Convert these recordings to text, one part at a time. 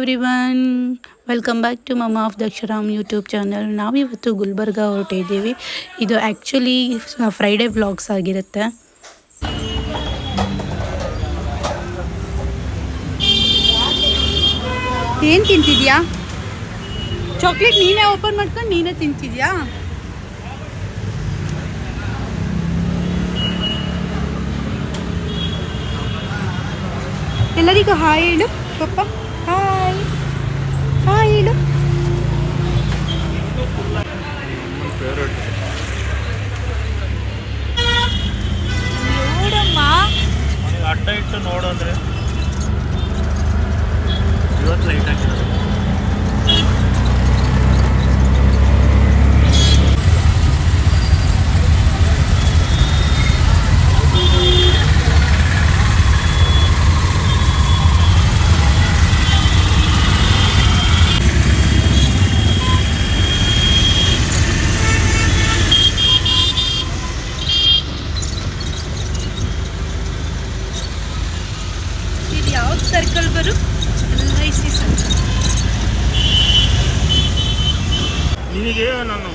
Every one welcome back to ಮಮ್ಮ of Daksharam YouTube channel ನಾವಿವತ್ತು ಗುಲ್ಬರ್ಗ ಹೊರಟಿದ್ದೀವಿ ಇದು ಆ್ಯಕ್ಚುಲಿ ಫ್ರೈಡೇ ವ್ಲಾಗ್ಸ್ ಆಗಿರುತ್ತೆ. ಏನು ತಿಂತಿದ್ಯಾ? ಚಾಕ್ಲೇಟ್ ನೀನೇ ಓಪನ್ ಮಾಡ್ಕೊಂಡು ನೀನೇ ತಿಂತಿದ್ಯಾ? ಎಲ್ಲರಿಗೂ ಹಾಯ್ ಹೇಳು, ಪಪ್ಪ. ಹಾಯ್ ಹೇಳು ನೋಡಮ್ಮ ನನಗೆ ಅಡ್ಡ ಇಟ್ಟು ನೋಡು ಅಂದ್ರೆ ಇವತ್ತು ಲೈಟ್ ಹಾಕಿರೋದು ಇದು ಯಾವ್ದು ಸರ್ಕಲ್ ಬರು ಎಲ್ ಐ ಸಿ ಸರ್ಕಲ್ ನಿನಗೆ ನಾನು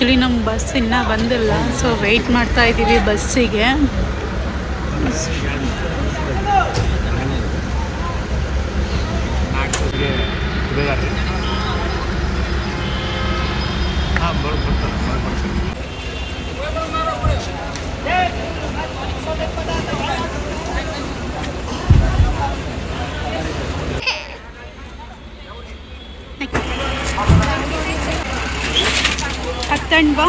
ಆ್ಯಕ್ಚುಲಿ ನಮ್ಮ ಬಸ್ ಇನ್ನೂ ಬಂದಿಲ್ಲ. ಸೊ ವೆಯ್ಟ್ ಮಾಡ್ತಾ ಇದ್ದೀವಿ ಬಸ್ಸಿಗೆ. ಬರ್ತಾರೆ ಹತ್ತಂಡ್ ಬಾ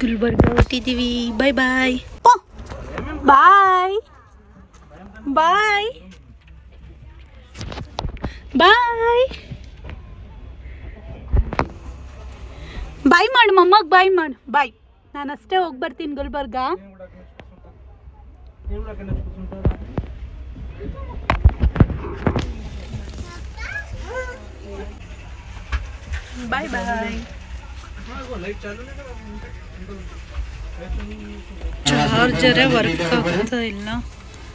ಗುಲ್ಬರ್ಗ ಹೊಟ್ಟಿದ್ದೀವಿ ಬಾಯ್ ಬಾಯ್ ಬಾಯ್ ಬಾಯ್ ಬಾಯ್ ಬಾಯ್ ಮಾಡು ಮಮ್ಮಗ್ ಬಾಯ್ ಮಾಡು. ಬಾಯ್ ನಾನು ಅಷ್ಟೇ ಹೋಗಿ ಬರ್ತೀನಿ ಗುಲ್ಬರ್ಗ. ಬಾಯ್ ಬಾಯ್ ಚಾರ್ಜರೇ ವರ್ಕ್ ಆಗ್ತಾ ಇಲ್ಲ.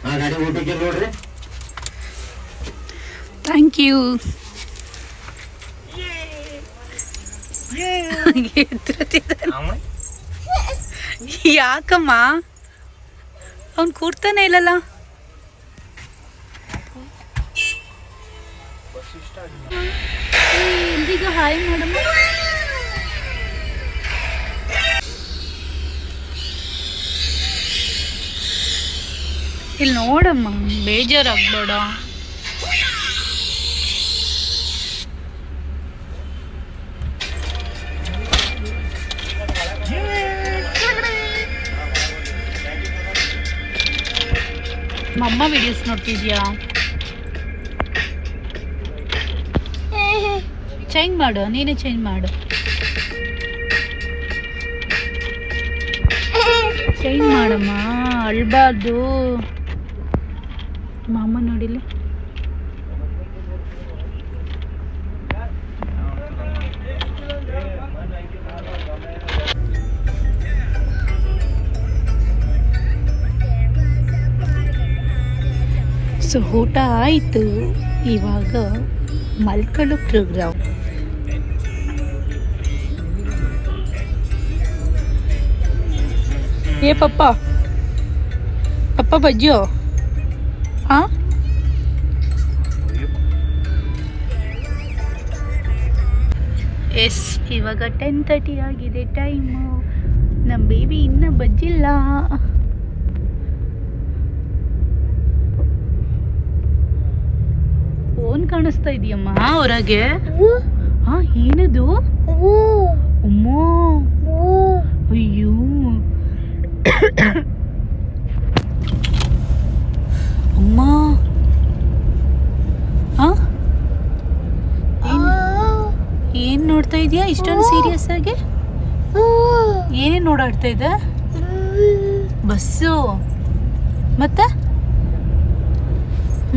ಆ ಗಾಡಿ ಊಟಕ್ಕೆ ನೋಡ್ರಿ. ಥ್ಯಾಂಕ್ ಯು ಯಾಕಮ್ಮ? ಅವ್ನು ಕೂರ್ತಾನೆ ಇಲ್ಲಲ್ಲ? ಎಲ್ರಿಗೂ ಹಾಯ್ ಮಾಡಮ್ಮ. ಇಲ್ಲಿ ನೋಡಮ್ಮ ಬೇಜಾರಾಗ್ಬೇಡ. ಮಮ್ಮ ವಿಡಿಯೋಸ್ ನೋಡ್ತಿದ್ಯಾ? ಚೇಂಜ್ ಮಾಡು ನೀನೇ ಚೇಂಜ್ ಮಾಡು. ಚೇಂಜ್ ಮಾಡಮ್ಮ ಅಳ್ಬಾರ್ದು. ಮಾಮ ನೋಡಿಲ್ಲ. ಸೊ ಊಟ ಆಯಿತು. ಇವಾಗ ಮಲ್ಕೊಳ್ಳೋ ಪ್ರೋಗ್ರಾಮ್ ಏ ಪಪ್ಪ. ಪಪ್ಪ ಬಜ್ಜು ಹಾಂ ಎಸ್ ಇವಾಗ ಟೆನ್ ತರ್ಟಿ ಆಗಿದೆ ಟೈಮು ನಮ್ಮ ಬೇಬಿ ಇನ್ನೂ ಬಜ್ಜಿಲ್ಲ. ಫೋನ್ ಕಾಣಿಸ್ತಾ ಇದೆಯಮ್ಮ ಹೊರಗೆ? ಹಾ ಏನದು? ಅಮ್ಮೋ. ಅಯ್ಯೋ. ಅಮ್ಮ ಹಾ ಏನ್ ಏನ್ ನೋಡ್ತಾ ಇದೀಯಾ? ಇಷ್ಟೊಂದು ಸೀರಿಯಸ್ ಆಗಿ? ಏನೇನು ಓಡಾಡ್ತಾ ಇದೆ? ಬಸ್ಸು. ಮತ್ತೆ?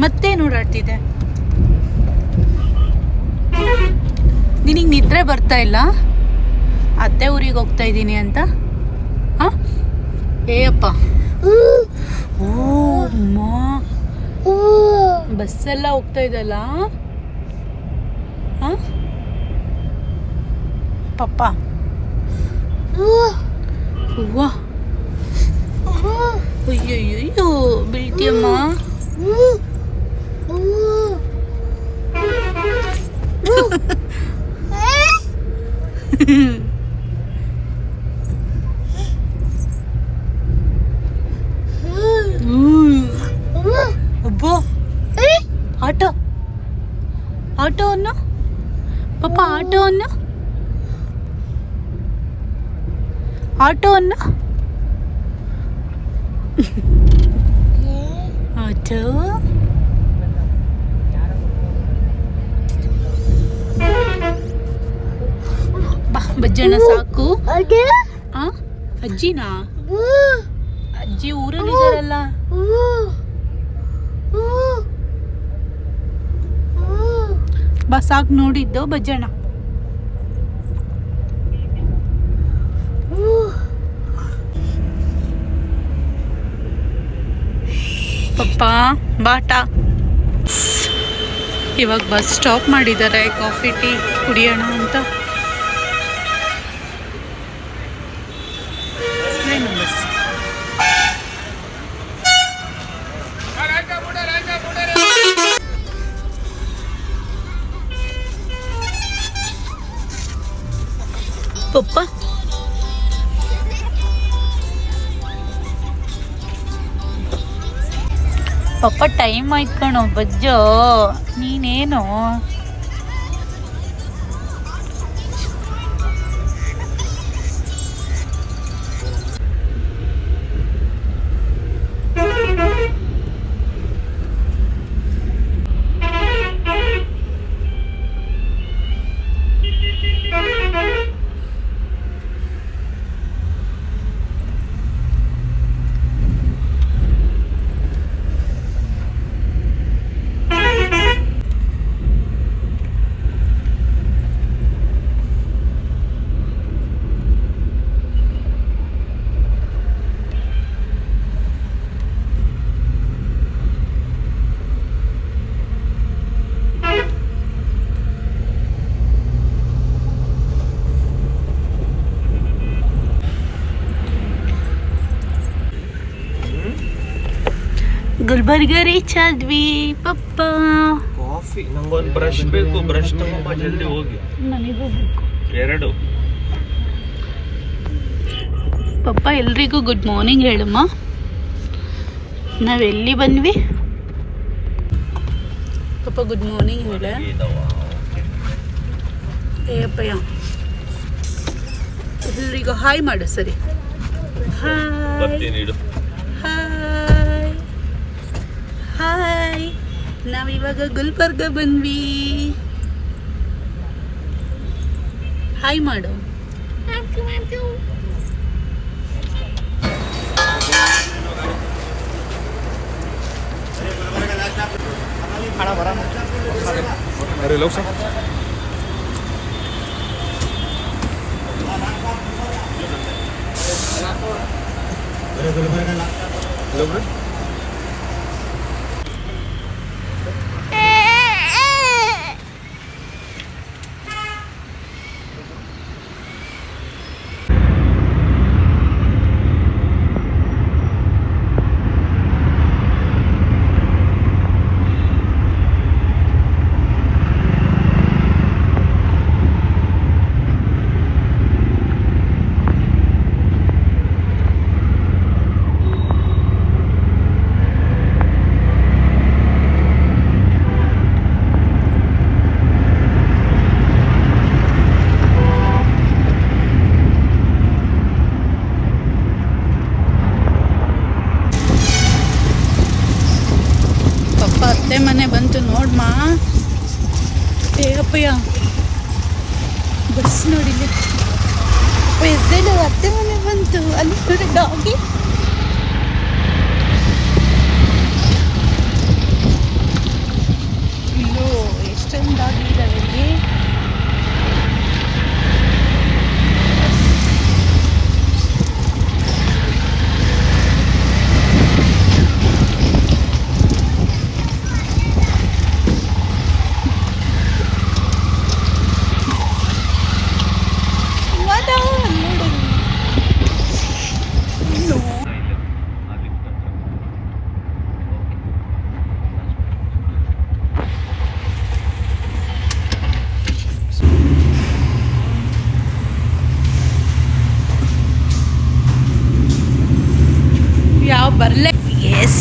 ಮತ್ತೆ ನೋಡಾಡ್ತಿದೆ. ನಿನಗೆ ನಿದ್ರೆ ಬರ್ತಾ ಇಲ್ಲ? ಅತ್ತೆ ಊರಿಗೆ ಹೋಗ್ತಾ ಇದ್ದೀನಿ ಅಂತ? ಹಾಂ? ಏಯಪ್ಪ. ಓ ಅಮ್ಮ. ಬಸ್ಸೆಲ್ಲ ಹೋಗ್ತಾ ಇದಲ್ಲ ಹಾಂ ಪಪ್ಪ ಹೂವ ಅಯ್ಯಯ್ಯೋ ಬೀಳ್ತೀಯಮ್ಮ ಹ್ಮ್. auto. Auto ಅನ್ನು ಪಾಪ ಆಟೋ ಅನ್ನು ಆಟೋ? ಬಾ ಬಜ್ಜಣ್ಣ ಸಾಕು. ಅಜ್ಜಿನಾ? ಅಜ್ಜಿ ಊರಲ್ಲಿದ್ದಾರಲ್ಲ ಬಾ. ಸಾಕು ನೋಡಿದ್ದು ಬಜ್ಜಣ್ಣ ಪಪ್ಪ ಬಾಟ. ಇವಾಗ ಬಸ್ ಸ್ಟಾಪ್ ಮಾಡಿದ್ದಾರೆ ಕಾಫಿ ಟೀ ಕುಡಿಯೋಣ ಅಂತ. ಪಪ್ಪ ಟೈಮ್ ಆಯ್ತು ಕಣೋ ಬಜ್ಜೋ ನೀನೇನು? ಗುಲ್ಬರ್ಗ ರೀಚ್ ಆದ್ವಿ ಪಪ್ಪ ಕಾಫಿ ನಂಗೊಂದು ಬ್ರಷ್ ಬೇಕು ಬ್ರಷ್ ತಗೊಂಬ ಜಲ್ದಿ ಹೋಗಿ. ನನಗೂ ಬೇಕು ಎರಡು. ಪಪ್ಪ ಎಲ್ರಿಗೂ ಗುಡ್ ಮಾರ್ನಿಂಗ್ ಹೇಳಮ್ಮ. ನಾವೆಲ್ಲಿ ಬಂದ್ವಿ? ಪಪ್ಪ ಗುಡ್ ಮಾರ್ನಿಂಗ್ ಹೇಳ. ಏಯಪ್ಪಯ್ಯ ಎಲ್ರಿಗೂ ಹಾಯ್ ಮಾಡು ಸರಿ. ಹಾಯ್ ಹಾಯ್ ನಾವಿವಾಗ ಗುಲ್ಬರ್ಗ ಬಂದ್ವಿ ಹಾಯ್ ಮಾಡು अरे लोग सब लोग ಬರಲೆ ಎಸ್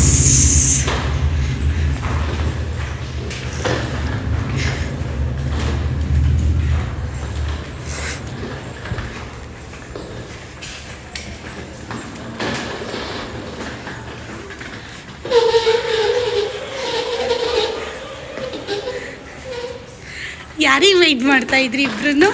ಯಾರಿಗೆ ವೈಟ್ ಮಾಡ್ತಾ ಇದ್ರಿ ಇಬ್ರು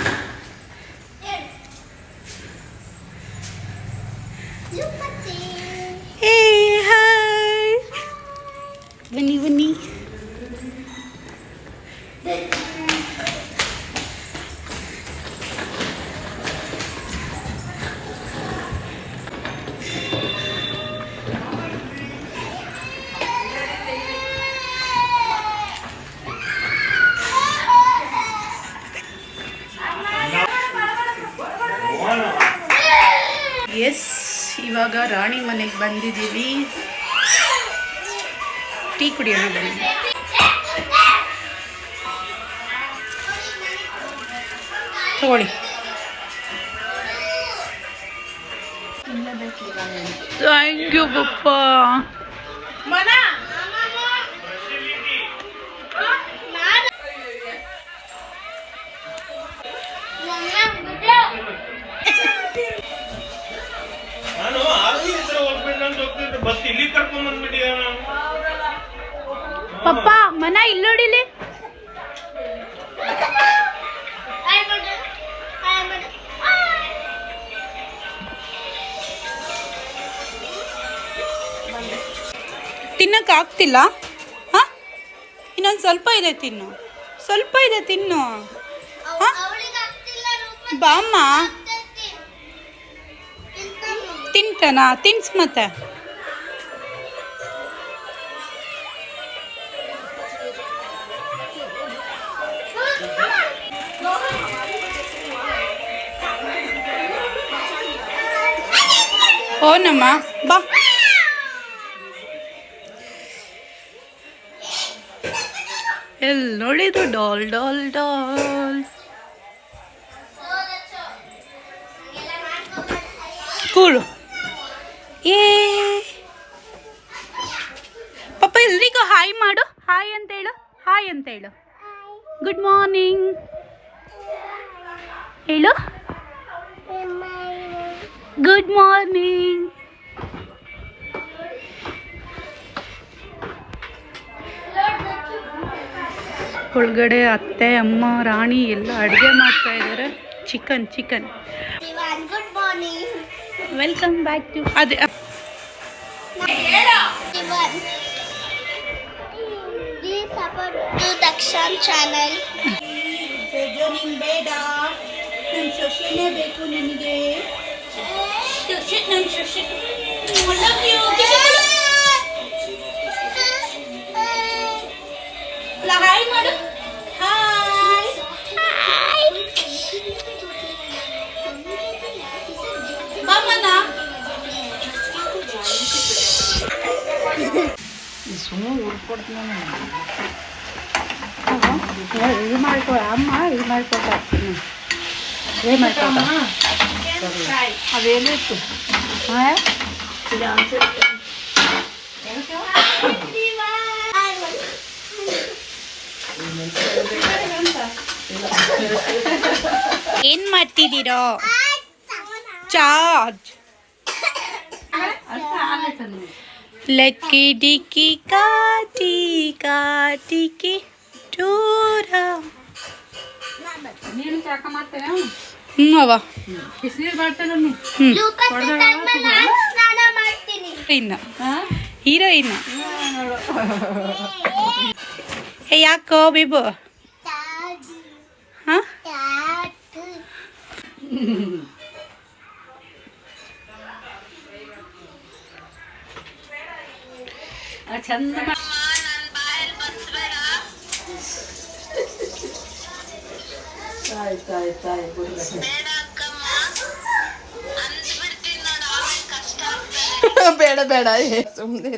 ಎಸ್ ಇವಾಗ ರಾಣಿ ಮನೆಗೆ ಬಂದಿದ್ದೀವಿ. ಟೀ ಕುಡಿಯೋಣ ಬನ್ನಿ. ತಗೊಳ್ಳಿ. ಥ್ಯಾಂಕ್ ಯು ಪಪ್ಪ. ನಾನು ಬಸ್ ಇಲ್ಲಿ ಕರ್ಕೊಂಡ್ ಪಪ್ಪ ಮನ ಇಲ್ಲೋಡಿಲಿ ತಿನ್ನಕ್ಕೆ ಆಗ್ತಿಲ್ಲ. ಹಾಂ? ಇನ್ನೊಂದು ಸ್ವಲ್ಪ ಇದೆ ತಿನ್ನು. ಸ್ವಲ್ಪ ಇದೆ ತಿನ್ನು. ಹಾ? ಬಾಮ್ಮ. ತಿಂತಾನ? ತಿನ್ಸ್ ಮತ್ತೆ. ಓನಮ್ಮ, ಬಾ. ಎಲ್ಲಿ ನೋಡಿದ್ರು ಡಾಲ್ ಡಾಲ್ ಡಾಲ್. ಕೂಳು. ಏ. ಪಾಪ ಎಲ್ರಿಗೂ ಹಾಯ್ ಮಾಡು. ಹಾಯ್ ಅಂತ ಹೇಳು. ಹಾಯ್ ಅಂತ ಹೇಳು. ಗುಡ್ ಮಾರ್ನಿಂಗ್ ಹೇಳು. ಗುಡ್ ಮಾರ್ನಿಂಗ್ ಒಳಗಡೆ ಅತ್ತೆ ಅಮ್ಮ ರಾಣಿ ಎಲ್ಲ ಅಡುಗೆ ಮಾಡ್ತಾ ಇದ್ದಾರೆ. Chicken chicken. Good morning welcome back to ಅದೇ ದಕ್ಷನ್ ಚಾನಲ್ ಬೇಡ. ನನ್ನ ಸೊಸೆನೇ ಬೇಕು ನಿನಗೆ. ಹಾಯ್ ಬಾಮನ ಇದು ಮಾಡ್ಕೊ ಅಮ್ಮ ಇದು ಏನು ಮಾಡ್ಕೊತ ಅದೇನು ಇತ್ತು ಹಾಂ ಏನ್ ಮಾಡ್ತಿದ್ದೀರೋ ಚಾರ್ಜ್ ಲಕ್ಕಿ ಡಿಕ್ಕಿ ಕಾಟಿ ಕಾಟಿಕಿ ಟೂರ ಹ್ಞೂ ಅವ. ಇನ್ನು ಹೀರೋಯಿನ್. ಏ ಯಾಕೋ ಬೇಬು? ದಾದಿ ಆಯ್ತು ದಾದಿ ಬೇಡ ಬೇಡ ಸುಮ್ಮನೆ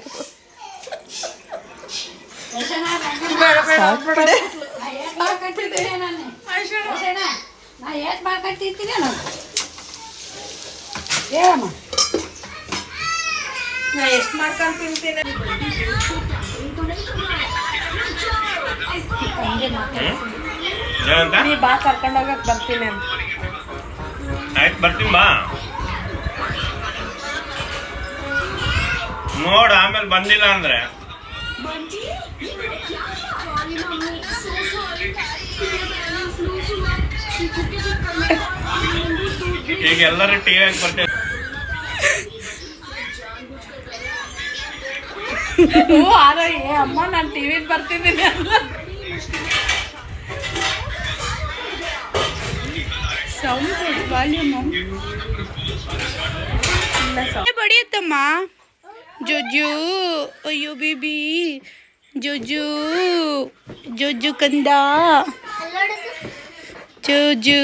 ಬೇಡ ಎಷ್ಟು ನಾನು ಎಷ್ಟ್ ಮಾಡ್ಕೊಂಡ್ ತಿಂತೀನಿ ಏನಂತ ನೀ ಬಾ ಕರ್ಕೊಂಡ್ ಹೋಗಕ್ ಬರ್ತೀನಿ ಅಂತ. ಆಯ್ತು ಬರ್ತೀನಿ ಬಾ. ನೋಡು ಆಮೇಲೆ ಬಂದಿಲ್ಲ ಅಂದ್ರೆ. ಈಗ ಎಲ್ಲರೂ ಟಿ ವಿಯಾಗಿ ಬರ್ತೀವಿ ಹ್ಞೂ ಆರ ಏ ಅಮ್ಮ ನಾನು ಟಿವಿಗೆ ಬರ್ತಿದ್ದೀನಿ ಅಂತ. ಸೌಂಡ್ ವಾಲ್ಯೂಮ್ ಬಡಿಯುತ್ತಮ್ಮ ಜೋಜು ಅಯ್ಯೋ ಬೇಬಿ ಜೋಜು ಜೋಜು ಕಂದ ಅಲ್ಲೋಡದು ಜೋಜು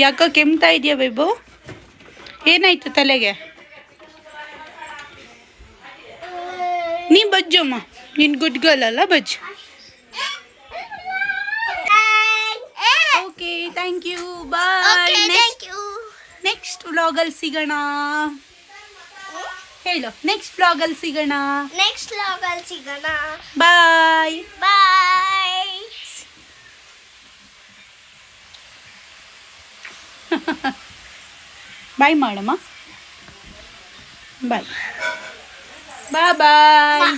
ಯಾಕೋ ಕೆಮ್ತಾ ಇದೆಯಾ ಬೇಬು ಏನಾಯ್ತು ತಲೆಗೆ ನೀ ಬಜ್ಜು ಅಮ್ಮ ನೀನು ಗುಡ್ ಗರ್ಲ್ ಅಲ್ಲ Bajju thank you bye okay thank you next ವ್ಲಾಗಲ್ಲಿ ಸಿಗೋಣ ಹೇಳು ನೆಕ್ಸ್ಟ್ ವ್ಲಾಗಲ್ಲಿ ಸಿಗೋಣ ನೆಕ್ಸ್ಟ್ ಲಾಗಲ್ಲಿ ಸಿಗೋಣ ಬಾಯ್ ಬಾಯ್ ಬಾಯ್ ಮಾಡಮ್ಮ ಬಾಯ್ ಬಾಯ್ ಬಾಯ್